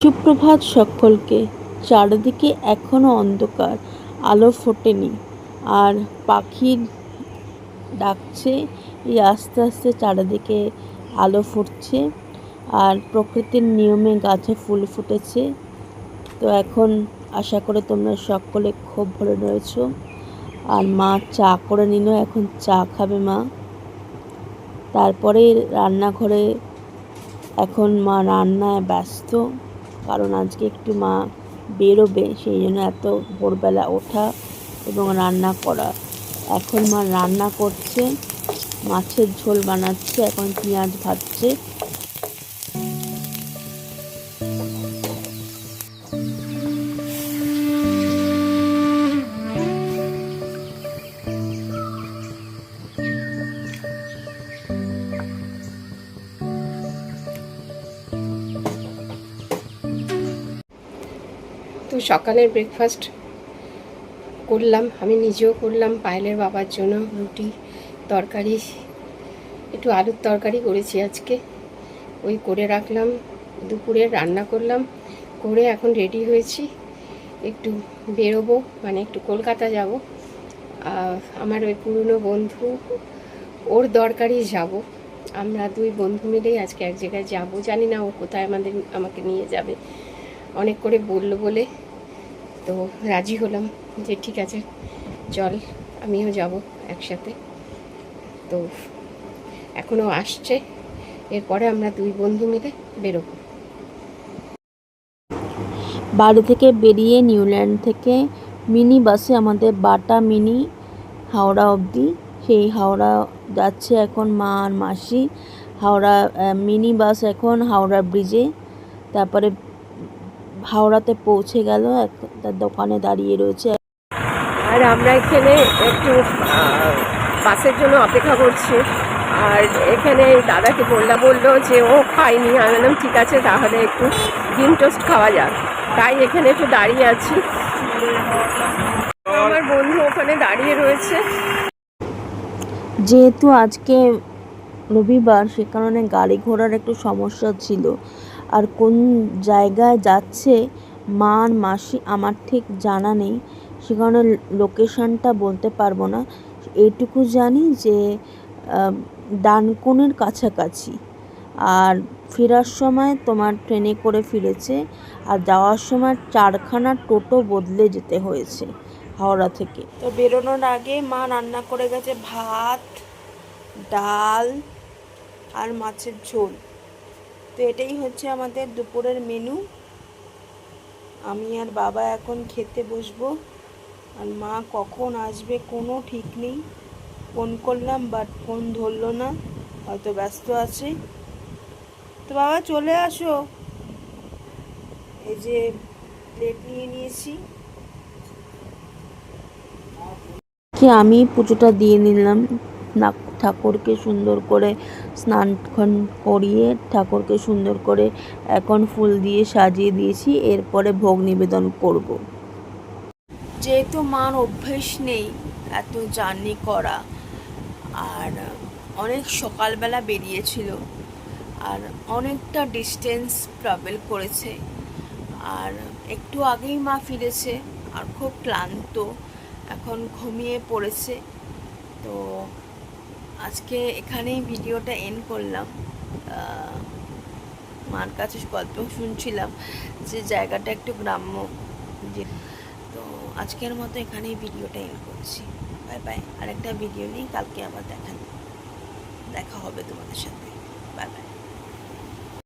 সুপ্রভাত সকলকে। চারিদিকে এখনও অন্ধকার, আলো ফোটেনি। আর পাখি ডাকছে, এই আস্তে আস্তে চারিদিকে আলো ফুটছে। আর প্রকৃতির নিয়মে গাছে ফুল ফুটেছে। তো এখন আশা করে তোমরা সকলে খুব ভালো রয়েছো। আর মা চা করে নিল, এখন চা খাবে মা। তারপরে রান্নাঘরে এখন মা রান্নায় ব্যস্ত। কারণ আজকে একটু মা বেরোবে, সেই জন্য এত ভোরবেলা ওঠা এবং রান্না করা। এখন মা রান্না করছে, মাছের ঝোল বানাচ্ছে, এখন পেঁয়াজ ভাজছে। তো সকালের ব্রেকফাস্ট করলাম, আমি নিজেও করলাম, পায়েলের বাবার জন্য রুটি, তরকারি, একটু আলুর তরকারি করেছি আজকে। ওই করে রাখলাম, দুপুরে রান্না করলাম, করে এখন রেডি হয়েছি, একটু বেরোবো মানে একটু কলকাতা যাব। আমার ওই পুরনো বন্ধু, ওর দরকারই যাব। আমরা দুই বন্ধু মিলেই আজকে এক জায়গায় যাব, জানি না ও কোথায় আমাদের, আমাকে নিয়ে যাবে। অনেক করে বলল বলে তো রাজি হলাম যে ঠিক আছে, চল, আমিও যাব একসাথে। তো এখনও আসছে, এরপরে আমরা দুই বন্ধু মিলে বেরোবো। বাড়ি থেকে বেরিয়ে নিউল্যান্ড থেকে মিনি বাসে আমাদের বাটা মিনি হাওড়া অবধি। সেই হাওড়া যাচ্ছে এখন মা আর মাসি। হাওড়া মিনি বাস এখন হাওড়া ব্রিজে। তারপরে হাওড়াতে পৌঁছে গেল তার দোকানে দাঁড়িয়ে রয়েছে। আর আমরা এখানে একটু বাসের জন্য অপেক্ষা করছি। আর এখানে দাদাকে বললাম বলল যে ও খায়নি। আমি বললাম ঠিক আছে তাহলে একটু ডিম টোস্ট খাওয়া যাক। তাই এখানে একটু দাঁড়িয়ে আছি। আমার বন্ধু ওখানে দাঁড়িয়ে রয়েছে। যেহেতু আজকে রবিবার সে কারণে গাড়ি ঘোড়ার একটু সমস্যা ছিল। আর কোন জায়গায় যাচ্ছে মা আর মাসি আমার ঠিক জানা নেই। সে কারণে লোকেশনটা বলতে পারব না। এইটুকু জানি যে ডানকুনির কাছাকাছি। আর ফেরার সময় তোমার ট্রেনে করে ফিরেছে। আর যাওয়ার সময় চারখানা টোটো বদলে যেতে হয়েছে হাওড়া থেকে। তো বেরোনোর আগে মা রান্না করে গেছে ভাত, ডাল আর মাছের ঝোল। তো এটাই হচ্ছে আমাদের দুপুরের মেনু আমি আর বাবা এখন খেতে বসবো। আর মা কখন আসবে কোনো ঠিক নেই। ফোন করলাম বাট ফোন ধরলো না। হয়তো ব্যস্ত আছে। তো বাবা চলে আসো। এই যে প্লেট নিয়ে নিয়েছি। কি আমি পুজোটা দিয়ে নিলাম? না ঠাকুরকে সুন্দর করে স্নান করিয়ে ঠাকুরকে সুন্দর করে এখন ফুল দিয়ে সাজিয়ে দিয়েছি, এরপরে ভোগ নিবেদন করব। যেহেতু মার অভ্যেস নেই, এত জার্নি করা, আর অনেক সকালবেলা বেরিয়েছিল, আর অনেকটা ডিস্টেন্স ট্রাভেল করেছে, আর একটু আগেই মা ফিরেছে, আর খুব ক্লান্ত, এখন ঘুমিয়ে পড়েছে, তো আজকে এখানেই ভিডিওটা এন্ড করলাম। মার কাছে গল্প শুনছিলাম যে জায়গাটা একটু গ্রাম্য যে, তো আজকের মতো এখানেই ভিডিওটা এন্ড করছি। বাই বাই আরেকটা ভিডিও নিয়ে কালকে আবার দেখা দেখা হবে তোমাদের সাথে। Bye bye